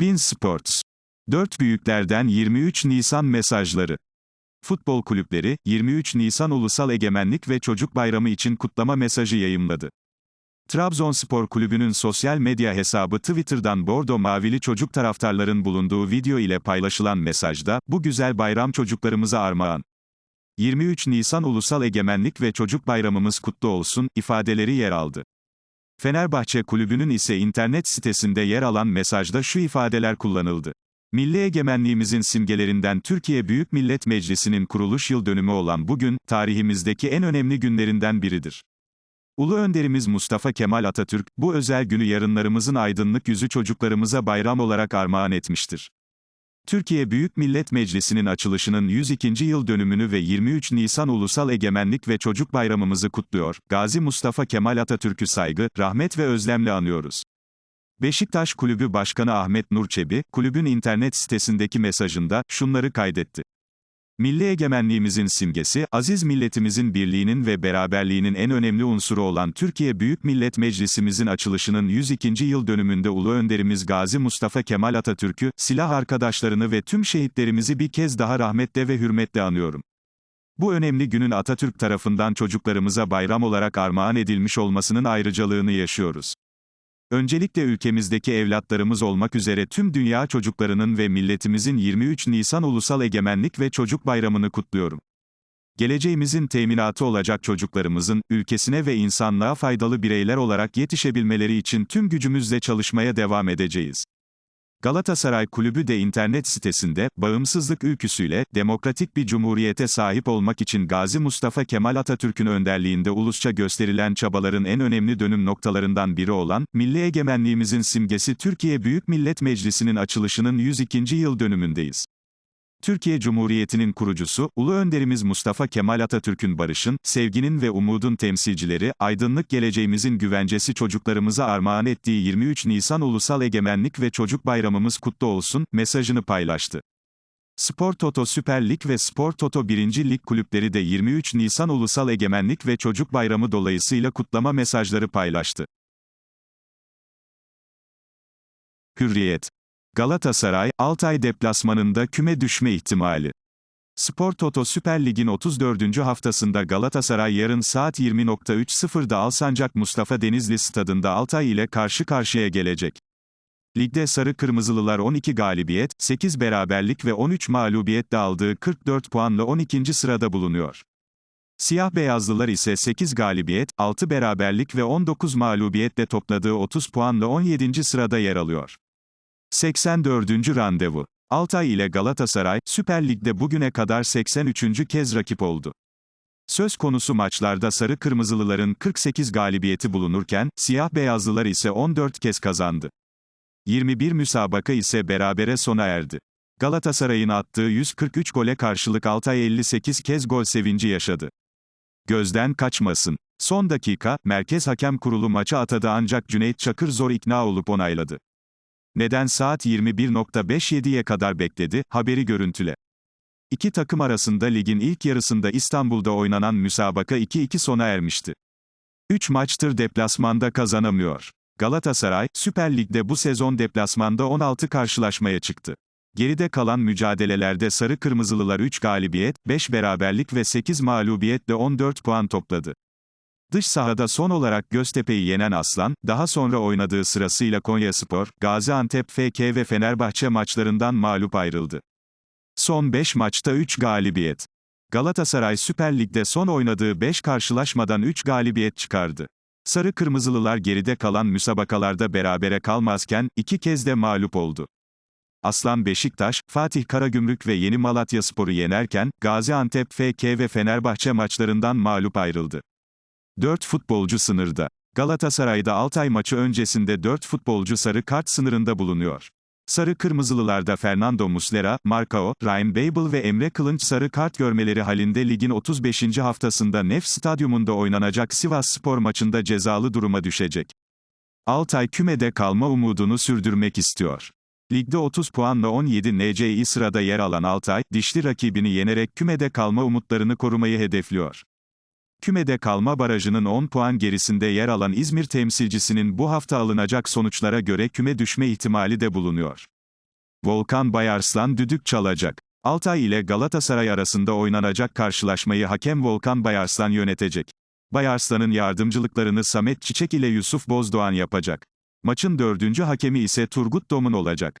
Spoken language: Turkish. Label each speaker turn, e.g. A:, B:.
A: Bin Sports. Dört büyüklerden 23 Nisan mesajları. Futbol kulüpleri, 23 Nisan Ulusal Egemenlik ve Çocuk Bayramı için kutlama mesajı yayımladı. Trabzonspor Kulübü'nün sosyal medya hesabı Twitter'dan Bordo Mavili çocuk taraftarların bulunduğu video ile paylaşılan mesajda, bu güzel bayram çocuklarımıza armağan. 23 Nisan Ulusal Egemenlik ve Çocuk Bayramımız kutlu olsun, ifadeleri yer aldı. Fenerbahçe Kulübü'nün ise internet sitesinde yer alan mesajda şu ifadeler kullanıldı. Milli egemenliğimizin simgelerinden Türkiye Büyük Millet Meclisi'nin kuruluş yıl dönümü olan bugün, tarihimizdeki en önemli günlerinden biridir. Ulu önderimiz Mustafa Kemal Atatürk, bu özel günü yarınlarımızın aydınlık yüzü çocuklarımıza bayram olarak armağan etmiştir. Türkiye Büyük Millet Meclisi'nin açılışının 102. yıl dönümünü ve 23 Nisan Ulusal Egemenlik ve Çocuk Bayramımızı kutluyor, Gazi Mustafa Kemal Atatürk'ü saygı, rahmet ve özlemle anıyoruz. Beşiktaş Kulübü Başkanı Ahmet Nurçebi, kulübün internet sitesindeki mesajında, şunları kaydetti. Milli egemenliğimizin simgesi, aziz milletimizin birliğinin ve beraberliğinin en önemli unsuru olan Türkiye Büyük Millet Meclisimizin açılışının 102. yıl dönümünde Ulu Önderimiz Gazi Mustafa Kemal Atatürk'ü, silah arkadaşlarını ve tüm şehitlerimizi bir kez daha rahmetle ve hürmetle anıyorum. Bu önemli günün Atatürk tarafından çocuklarımıza bayram olarak armağan edilmiş olmasının ayrıcalığını yaşıyoruz. Öncelikle ülkemizdeki evlatlarımız olmak üzere tüm dünya çocuklarının ve milletimizin 23 Nisan Ulusal Egemenlik ve Çocuk Bayramını kutluyorum. Geleceğimizin teminatı olacak çocuklarımızın, ülkesine ve insanlığa faydalı bireyler olarak yetişebilmeleri için tüm gücümüzle çalışmaya devam edeceğiz. Galatasaray Kulübü de internet sitesinde, bağımsızlık ülküsüyle, demokratik bir cumhuriyete sahip olmak için Gazi Mustafa Kemal Atatürk'ün önderliğinde ulusça gösterilen çabaların en önemli dönüm noktalarından biri olan, milli egemenliğimizin simgesi Türkiye Büyük Millet Meclisi'nin açılışının 102. yıl dönümündeyiz. Türkiye Cumhuriyeti'nin kurucusu, Ulu Önderimiz Mustafa Kemal Atatürk'ün barışın, sevginin ve umudun temsilcileri, aydınlık geleceğimizin güvencesi çocuklarımıza armağan ettiği 23 Nisan Ulusal Egemenlik ve Çocuk Bayramımız kutlu olsun, mesajını paylaştı. Spor Toto Süper Lig ve Spor Toto 1. Lig kulüpleri de 23 Nisan Ulusal Egemenlik ve Çocuk Bayramı dolayısıyla kutlama mesajları paylaştı. Hürriyet Galatasaray, Altay deplasmanında küme düşme ihtimali. Spor Toto Süper Lig'in 34. haftasında Galatasaray yarın saat 20.30'da Alsancak Mustafa Denizli stadında Altay ile karşı karşıya gelecek. Ligde Sarı Kırmızılılar 12 galibiyet, 8 beraberlik ve 13 mağlubiyetle aldığı 44 puanla 12. sırada bulunuyor. Siyah Beyazlılar ise 8 galibiyet, 6 beraberlik ve 19 mağlubiyetle topladığı 30 puanla 17. sırada yer alıyor. 84. randevu. Altay ile Galatasaray, Süper Lig'de bugüne kadar 83. kez rakip oldu. Söz konusu maçlarda Sarı Kırmızılıların 48 galibiyeti bulunurken, Siyah Beyazlılar ise 14 kez kazandı. 21 müsabaka ise berabere sona erdi. Galatasaray'ın attığı 143 gole karşılık Altay 58 kez gol sevinci yaşadı. Gözden kaçmasın. Son dakika, Merkez Hakem Kurulu maçı atadı ancak Cüneyt Çakır zor ikna olup onayladı. Neden saat 21.57'ye kadar bekledi? Haberi görüntüle. İki takım arasında ligin ilk yarısında İstanbul'da oynanan müsabaka 2-2 sona ermişti. 3 maçtır deplasmanda kazanamıyor. Galatasaray, Süper Lig'de bu sezon deplasmanda 16 karşılaşmaya çıktı. Geride kalan mücadelelerde Sarı Kırmızılılar 3 galibiyet, 5 beraberlik ve 8 mağlubiyetle 14 puan topladı. Dış sahada son olarak Göztepe'yi yenen Aslan, daha sonra oynadığı sırasıyla Konyaspor, Gaziantep FK ve Fenerbahçe maçlarından mağlup ayrıldı. Son 5 maçta 3 galibiyet. Galatasaray Süper Lig'de son oynadığı 5 karşılaşmadan 3 galibiyet çıkardı. Sarı Kırmızılılar geride kalan müsabakalarda berabere kalmazken, iki kez de mağlup oldu. Aslan Beşiktaş, Fatih Karagümrük ve Yeni Malatyaspor'u yenerken, Gaziantep FK ve Fenerbahçe maçlarından mağlup ayrıldı. 4 futbolcu sınırda. Galatasaray'da Altay maçı öncesinde 4 futbolcu sarı kart sınırında bulunuyor. Sarı Kırmızılılarda Fernando Muslera, Marcao, Ryan Babel ve Emre Kılınç sarı kart görmeleri halinde ligin 35. haftasında Nef Stadyumunda oynanacak Sivas Spor maçında cezalı duruma düşecek. Altay kümede kalma umudunu sürdürmek istiyor. Ligde 30 puanla 17 NCI sırada yer alan Altay, dişli rakibini yenerek kümede kalma umutlarını korumayı hedefliyor. Kümede kalma barajının 10 puan gerisinde yer alan İzmir temsilcisinin bu hafta alınacak sonuçlara göre küme düşme ihtimali de bulunuyor. Volkan Bayarslan düdük çalacak. Altay ile Galatasaray arasında oynanacak karşılaşmayı hakem Volkan Bayarslan yönetecek. Bayarslan'ın yardımcılıklarını Samet Çiçek ile Yusuf Bozdoğan yapacak. Maçın dördüncü hakemi ise Turgut Domun olacak.